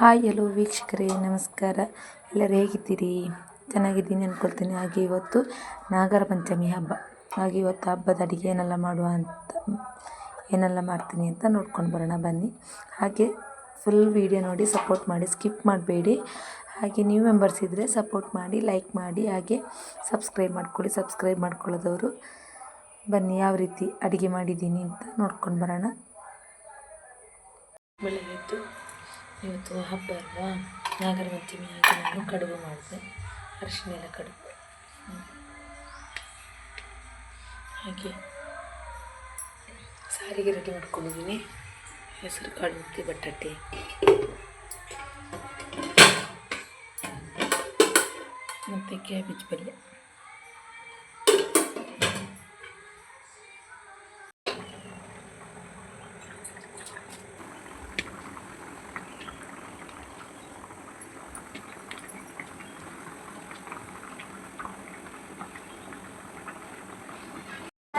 Hi ಎಲ್ಲೋ ವೀಕ್ಷಕರೇ, ನಮಸ್ಕಾರ. ಎಲ್ಲರೂ ಹೇಗಿದ್ದೀರಿ? ಚೆನ್ನಾಗಿದ್ದೀನಿ ಅಂದ್ಕೊಳ್ತೀನಿ ಹಾಗೆ ಇವತ್ತು ನಾಗರ ಪಂಚಮಿ ಹಬ್ಬ. ಹಾಗೆ ಇವತ್ತು ಹಬ್ಬದ ಅಡುಗೆ ಏನೆಲ್ಲ ಮಾಡುವ ಅಂತ, ಏನೆಲ್ಲ ಮಾಡ್ತೀನಿ ಅಂತ ನೋಡ್ಕೊಂಡು ಬರೋಣ. ಬನ್ನಿ. ಹಾಗೆ ಫುಲ್ ವೀಡಿಯೋ ನೋಡಿ ಸಪೋರ್ಟ್ ಮಾಡಿ ಸ್ಕಿಪ್ ಮಾಡಬೇಡಿ. ಹಾಗೆ ನ್ಯೂ ಮೆಂಬರ್ಸ್ ಇದ್ದರೆ ಸಪೋರ್ಟ್ ಮಾಡಿ ಲೈಕ್ ಮಾಡಿ, ಹಾಗೆ ಸಬ್ಸ್ಕ್ರೈಬ್ ಮಾಡ್ಕೊಳ್ಳಿ. ಸಬ್ಸ್ಕ್ರೈಬ್ ಮಾಡ್ಕೊಳ್ಳೋದವರು ಬನ್ನಿ ಯಾವ ರೀತಿ ಅಡುಗೆ ಮಾಡಿದ್ದೀನಿ ಅಂತ ನೋಡ್ಕೊಂಡು ಬರೋಣ. ಬೆಳಗ್ಗೆ ಇವತ್ತು ಹಬ್ಬ ಅಲ್ವಾ? ನಾಗರ ಪಂಚಮಿ ಹಾಗೆ ನಾನು ಕಡುಬು ಮಾಡಿದೆ. ಅರಿಶಿನ ಎಲ್ಲ ಕಡುಬು. ಹಾಗೆ ಸಾರಿಗೆ ರೆಡಿ ಮಾಡ್ಕೊಂಡಿದ್ದೀನಿ. ಹೆಸರು ಕಾಳು ಮತ್ತು ಬಟಾಟೆ. ಮತ್ತು ಕ್ಯಾಬೇಜ್ ಪಲ್ಯ.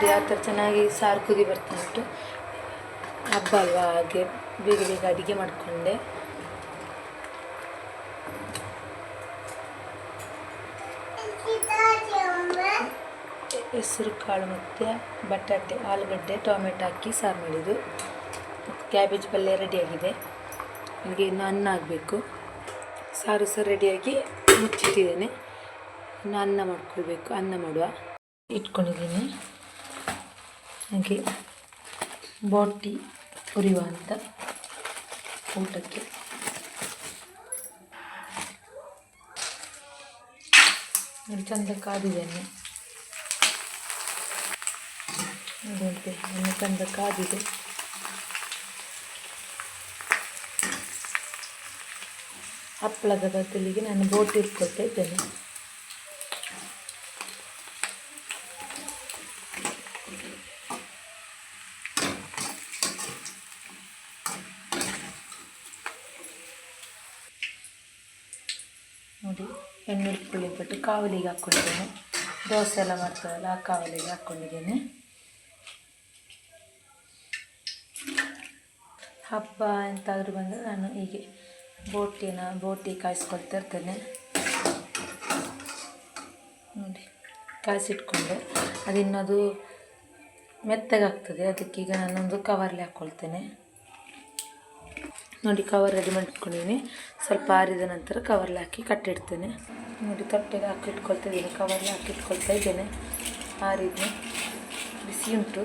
ಯಾವ ಥರ ಚೆನ್ನಾಗಿ ಸಾರು ಕುದಿ ಬರ್ತಾ ಹಬ್ಬ ಅಲ್ವಾ ಹಾಗೆ ಬೇಗ ಬೇಗ ಅಡುಗೆ ಮಾಡಿಕೊಂಡೆ. ಹೆಸರು ಕಾಳು ಮತ್ತು ಬಟಾಟೆ, ಆಲೂಗಡ್ಡೆ, ಟೊಮೆಟೊ ಹಾಕಿ ಸಾರು ಮಾಡಿದ್ದು. ಕ್ಯಾಬೇಜ್ ಪಲ್ಯ ರೆಡಿಯಾಗಿದೆ ನನಗೆ ಇನ್ನು ಅನ್ನ ಆಗಬೇಕು. ಸಾರು ಸಹ ರೆಡಿಯಾಗಿ ಮುಚ್ಚಿಟ್ಟಿದ್ದೇನೆ. ಇನ್ನು ಅನ್ನ ಮಾಡ್ಕೊಳ್ಬೇಕು, ಅನ್ನ ಮಾಡುವ. ಇಟ್ಕೊಂಡಿದ್ದೀನಿ. ಹಾಗೆ ಬೋಟಿ ಉರಿಯುವ ಅಂತ ಊಟಕ್ಕೆ. ನೋಡಿ ಚಂದ ಕಾದಿದ್ದೇನೆ. ನೋಡುವಂತೆ ಇನ್ನು ಚಂದ ಕಾದಿದೆ. ಹಪ್ಪಳದ ಬದಲಿಗೆ ನಾನು ಬೋಟಿ ಇಟ್ಕೊಳ್ತಾ ಇದ್ದೇನೆ. ನೋಡಿ ಎಣ್ಣೆ ಬಿಟ್ಟು ಕಾವಲಿಗೆ ಹಾಕ್ಕೊಂಡಿದ್ದೇನೆ. ದೋಸೆ ಎಲ್ಲ ಮಾಡ್ತಾರಲ್ಲ ಆ ಕಾವಲಿಗೆ ಹಾಕ್ಕೊಂಡಿದ್ದೇನೆ. ಹಬ್ಬ ಎಂತಾದರೂ ಬಂದರೆ ನಾನು ಹೀಗೆ ಬೋಟಿನ, ಬೋಟಿ ಕಾಯಿಸ್ಕೊಳ್ತಾ ಇರ್ತೇನೆ. ನೋಡಿ, ಕಾಯಿಸಿಟ್ಕೊಂಡೆ. ಅದಿನ್ನದು ಮೆತ್ತಗಾಗ್ತದೆ, ಅದಕ್ಕೀಗ ನಾನೊಂದು ಕವರ್ಲಿ ಹಾಕ್ಕೊಳ್ತೇನೆ. ನೋಡಿ ಕವರ್ ರೆಡಿ ಮಾಡಿಟ್ಕೊಂಡಿದ್ದೀನಿ ಸ್ವಲ್ಪ ಆರಿದ ನಂತರ ಕವರ್ಲಿ ಹಾಕಿ ಕಟ್ಟಿಡ್ತೇನೆ ನೋಡಿ, ತೊಟ್ಟೆಗೆ ಹಾಕಿ ಇಟ್ಕೊಳ್ತಾ ಇದ್ದೀನಿ ಕವರ್ಲಿ ಹಾಕಿ ಇಟ್ಕೊಳ್ತಾ ಇದ್ದೇನೆ. ಆರಿದ್ದೆ ಬಿಸಿ ಉಂಟು.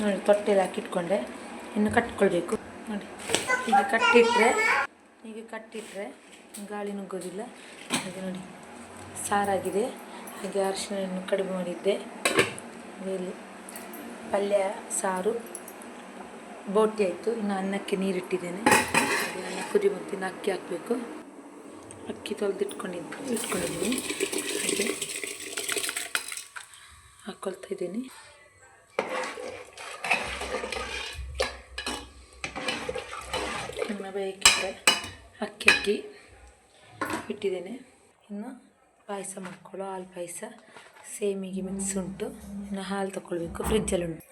ನೋಡಿ, ತೊಟ್ಟೆಲಿ ಹಾಕಿಟ್ಕೊಂಡೆ ಇನ್ನು ಕಟ್ಕೊಳ್ಬೇಕು ನೋಡಿ ಹೀಗೆ ಕಟ್ಟಿಟ್ಟರೆ ಹೀಗೆ ಕಟ್ಟಿಟ್ಟರೆ ಗಾಳಿ ನುಗ್ಗೋದಿಲ್ಲ. ಹಾಗೆ ನೋಡಿ, ಸಾರಾಗಿದೆ. ಹಾಗೆ ಅರಿಶಿನ ಕಡಿಮೆ ಮಾಡಿದ್ದೆ. ಇಲ್ಲಿ ಪಲ್ಯ, ಸಾರು. ಬೋಟಿ ಆಯಿತು. ಇನ್ನು ಅನ್ನಕ್ಕೆ ನೀರಿಟ್ಟಿದ್ದೇನೆ. ಇಟ್ಟಿದ್ದೇನೆ ಅನ್ನ ಕುದಿ ಬಂತು ಅಕ್ಕಿ ಹಾಕಬೇಕು. ಅಕ್ಕಿ ತೊಳೆದು ಇಟ್ಕೊಂಡಿದ್ದು ಇಟ್ಕೊಂಡಿದ್ದೀನಿ. ಹಾಗೆ ಹಾಕ್ಕೊಳ್ತಾ ಇದ್ದೀನಿ. ಇನ್ನು ಬೇಕಿದ್ರೆ ಅಕ್ಕಿ ಅಕ್ಕಿ ಇಟ್ಟಿದ್ದೇನೆ. ಇನ್ನು ಪಾಯಸ ಮಾಡ್ಕೊಳ್ಳೋ ಹಾಲು ಪಾಯಸ. ಸೇಮಿಗೆ ಮಿಕ್ಸ್ ಉಂಟು. ಇನ್ನು ಹಾಲು ತೊಗೊಳ್ಬೇಕು ಫ್ರಿಜ್ಜಲ್ಲಿ ಉಂಟು.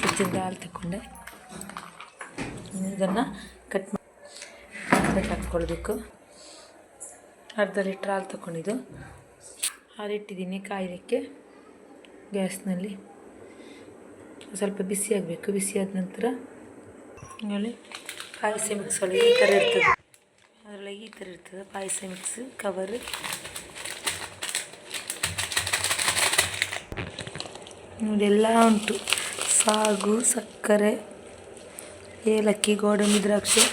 ಫ್ರಿಜ್ಜಿಂದ ಹಾಲು ತಗೊಂಡೆ ಇದನ್ನು ಕಟ್ ಮಾಡಿ ಹಾಕ್ಕೊಳ್ಬೇಕು. ಅರ್ಧ ಲೀಟ್ರ್ ಹಾಲು ತಗೊಂಡಿದ್ದು ಹಾಲಿಟ್ಟಿದ್ದೀನಿ ಕಾಯಲಿಕ್ಕೆ ಗ್ಯಾಸ್ನಲ್ಲಿ. ಸ್ವಲ್ಪ ಬಿಸಿ ಆಗಬೇಕು. ಬಿಸಿ ಆದ ನಂತರ ಆಮೇಲೆ ಪಾಯಸ ಮಿಕ್ಸ್ ಒಳಗೆ ಈ ಥರ ಇರ್ತದೆ. ಅದರೊಳಗೆ ಈ ಥರ ಇರ್ತದೆ. ಪಾಯಸ ಮಿಕ್ಸ್ ಕವರ್ ಇದೆಲ್ಲ ಉಂಟು. ಸಾಗು, ಸಕ್ಕರೆ. ಏಲಕ್ಕಿ ಗೋಡಂಬಿ, ದ್ರಾಕ್ಷಿ.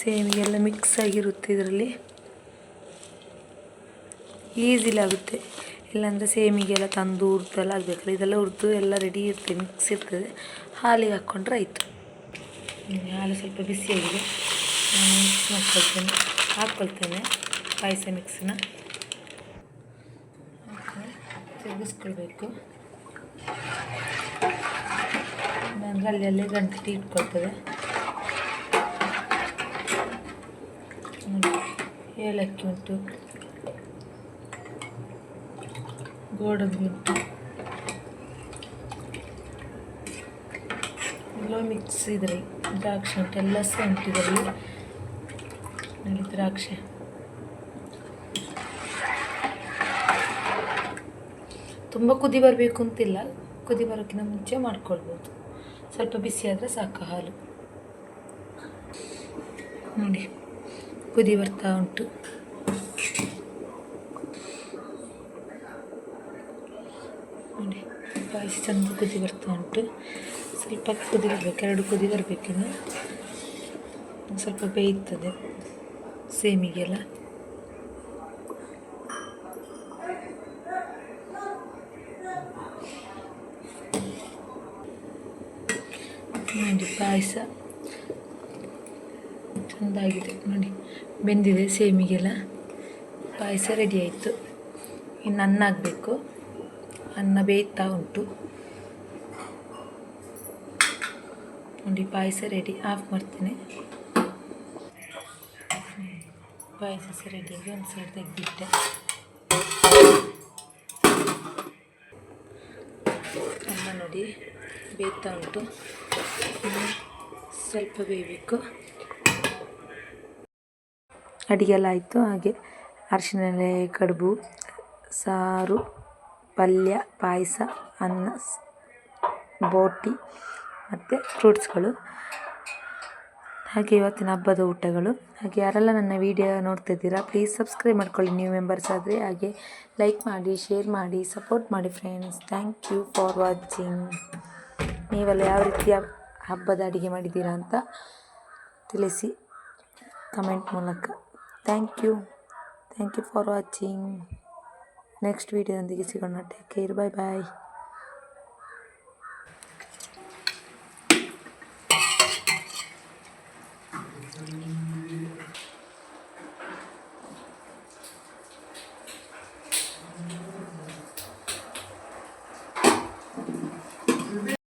ಸೇಮಿಗೆಲ್ಲ ಮಿಕ್ಸ್ ಆಗಿರುತ್ತೆ ಇದರಲ್ಲಿ. ಈಸಿಲಿ ಆಗುತ್ತೆ. ಇಲ್ಲಾಂದರೆ ಸೇಮಿಗೆಲ್ಲ ತಂದು ಹುರಿದೆಲ್ಲ ಆಗಬೇಕಲ್ಲ, ಇದೆಲ್ಲ ಹುರಿದು ಎಲ್ಲ ರೆಡಿ ಇರ್ತದೆ ಮಿಕ್ಸ್ ಇರ್ತದೆ. ಹಾಲಿಗೆ ಹಾಕ್ಕೊಂಡ್ರೆ ಆಯಿತು. ಹಾಲು ಸ್ವಲ್ಪ ಬಿಸಿಯಾಗಿದೆ ನಾನು ಮಿಕ್ಸ್ ಮಾಡ್ಕೊಳ್ತೇನೆ, ಹಾಕ್ಕೊಳ್ತೇನೆ ಪಾಯಸ ಮಿಕ್ಸನ್ನ ತಿರುಗಿಸ್ಕೊಳ್ಬೇಕು ಅಂದರೆ ಅಲ್ಲಿ ಅಲ್ಲೇ ಗಂಟು ಇಟ್ಕೊಳ್ತದೆ. ಏಲಕ್ಕಿ ಉಂಟು, ಗೋಡಂಬಿ ಉಂಟು, ಎಲ್ಲ ಮಿಕ್ಸ್ ಇದ್ರಿ ದ್ರಾಕ್ಷಿ ಉಂಟು, ಎಲ್ಲ ನೋಡಿ ದ್ರಾಕ್ಷಿ. ತುಂಬ ಕುದಿ ಬರಬೇಕು ಅಂತಿಲ್ಲ, ಕುದಿ ಬರೋಕ್ಕಿಂತ ಮುಂಚೆ ಮಾಡ್ಕೊಳ್ಬೋದು. ಸ್ವಲ್ಪ ಬಿಸಿ ಆದರೆ ಸಾಕು, ಹಾಲು. ನೋಡಿ ಕುದಿ ಬರ್ತಾ ಉಂಟು. ನೋಡಿ ಪಾಯಸ ಚೆಂದ ಕುದಿ ಬರ್ತಾ ಉಂಟು. ಸ್ವಲ್ಪ ಕುದಿ ಬರಬೇಕು, ಎರಡು ಕುದಿ ಬರಬೇಕಿನ್ನು ಸ್ವಲ್ಪ ಬೇಯ್ತದೆ, ಸೇಮಿಗೆಲ್ಲ. ನೋಡಿ ಪಾಯಸ. ಚೆಂದಾಗಿದೆ ನೋಡಿ. ಬೆಂದಿದೆ ಸೇಮಿಗೆಲ್ಲ. ಪಾಯಸ ರೆಡಿ ಆಯಿತು. ಇನ್ನು ಅನ್ನ ಆಗಬೇಕು. ಅನ್ನ ಬೇಯ್ತಾ ಉಂಟು. ನೋಡಿ, ಪಾಯಸ ರೆಡಿ ಆಫ್ ಮಾಡ್ತೇನೆ. ಪಾಯಸ ಸಹ ರೆಡಿಯಾಗಿ ಒಂದು ಸೈಡ್ ತೆಗೆದಿಟ್ಟೆ. ಅನ್ನ ನೋಡಿ. ಬೇಯ್ತಾ ಉಂಟು ಸ್ವಲ್ಪ ಬೇಯಬೇಕು. ಅಡಿಗೆ ಎಲ್ಲ ಆಯಿತು ಹಾಗೆ ಅರಿಶಿನ ಎಲೆ ಕಡುಬು, ಸಾರು, ಪಲ್ಯ, ಪಾಯಸ, ಅನ್ನ ಬೋಟಿ ಮತ್ತು ಫ್ರೂಟ್ಸ್ಗಳು. ಹಾಗೆ ಇವತ್ತಿನ ಹಬ್ಬದ ಊಟಗಳು. ಹಾಗೆ ಯಾರೆಲ್ಲ ನನ್ನ ವಿಡಿಯೋ ನೋಡ್ತಿದ್ದೀರಾ ಪ್ಲೀಸ್ ಸಬ್ಸ್ಕ್ರೈಬ್ ಮಾಡ್ಕೊಳ್ಳಿ. ನ್ಯೂ ಮೆಂಬರ್ಸ್ ಆದರೆ ಹಾಗೆ ಲೈಕ್ ಮಾಡಿ ಶೇರ್ ಮಾಡಿ ಸಪೋರ್ಟ್ ಮಾಡಿ friends thank you for watching ನೀವೆಲ್ಲ ಯಾವ ರೀತಿಯ ಹಬ್ಬದ ಅಡುಗೆ ಮಾಡಿದ್ದೀರಾ ಅಂತ ತಿಳಿಸಿ ಕಮೆಂಟ್ ಮೂಲಕ. Thank you thank you for watching next ವೀಡಿಯೋದೊಂದಿಗೆ ಸಿಗೋಣ. ಟೇಕ್ ಕೇರ್ ಬಾಯ್ ಬಾಯ್